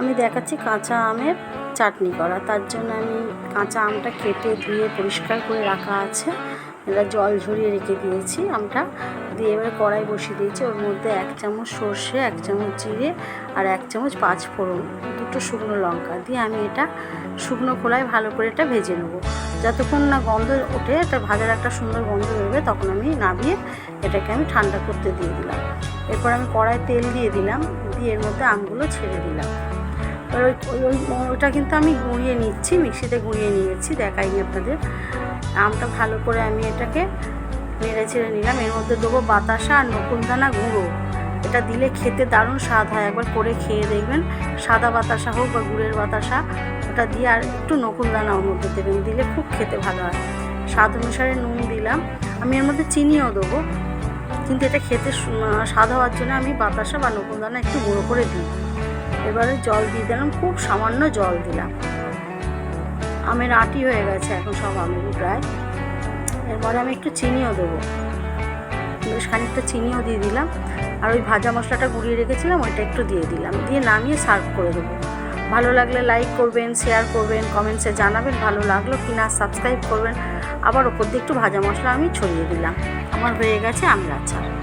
আমি দেখাচ্ছি কাঁচা আমের চাটনি করা। তার জন্য আমি কাঁচা আমটা কেটে ধুয়ে পরিষ্কার করে রাখা আছে। এটা জল ঝরিয়ে রেখে দিয়েছি আমটা। দিয়ে এবার কড়াই বসিয়ে দিয়েছি। ওর মধ্যে এক চামচ সর্ষে, এক চামচ জিরে আর এক চামচ পাঁচ ফোড়ন, দুটো শুকনো লঙ্কা। দিয়ে আমি এটা শুকনো খোলায় ভালো করে এটা ভেজে নেব। যতক্ষণ না গন্ধ ওঠে, এটা ভাজার একটা সুন্দর গন্ধ বেরোবে, তখন আমি নামিয়ে এটাকে আমি ঠান্ডা করতে দিয়ে দিলাম। এরপর আমি কড়াই তেল দিয়ে দিলাম। দিয়ে এর মধ্যে আমগুলো ছেড়ে দিলাম। ওই- ওটা কিন্তু আমি গুঁড়িয়ে নিচ্ছি, মিক্সিতে গুঁড়িয়ে নিয়েছি, দেখাইনি আপনাদের। আমটা ভালো করে আমি এটাকে নেড়ে ছেড়ে নিলাম। এর মধ্যে দেবো বাতাসা আর নকুলদানা গুঁড়ো। এটা দিলে খেতে দারুণ স্বাদ হয়, একবার করে খেয়ে দেখবেন। সাদা বাতাসা হোক বা গুড়ের বাতাসা, ওটা দিয়ে আর একটু নকুলদানা ওর মধ্যে দেবেন, দিলে খুব খেতে ভালো হয়। স্বাদ অনুসারে নুন দিলাম। আমি এর মধ্যে চিনিও দেবো, কিন্তু এটা খেতে স্বাদ হওয়ার জন্য আমি বাতাসা বা নকুলদানা একটু গুঁড়ো করে দিই। এবারে জল দিয়ে দিলাম, খুব সামান্য জল দিলাম। আমের আটি হয়ে গেছে এখন সব আমেরই প্রায়। এরপরে আমি একটু চিনিও দেবো। বেশ খানিকটা চিনিও দিয়ে দিলাম। আর ওই ভাজা মশলাটা গুঁড়িয়ে রেখেছিলাম, ওইটা একটু দিয়ে দিলাম। দিয়ে নামিয়ে সার্ভ করে দেবো। ভালো লাগলে লাইক করবেন, শেয়ার করবেন, কমেন্টসে জানাবেন ভালো লাগল কি না সাবস্ক্রাইব করবেন। আবার ওপর দিয়ে একটু ভাজা মশলা আমি ছড়িয়ে দিলাম। আমার হয়ে গেছে আমের আচার।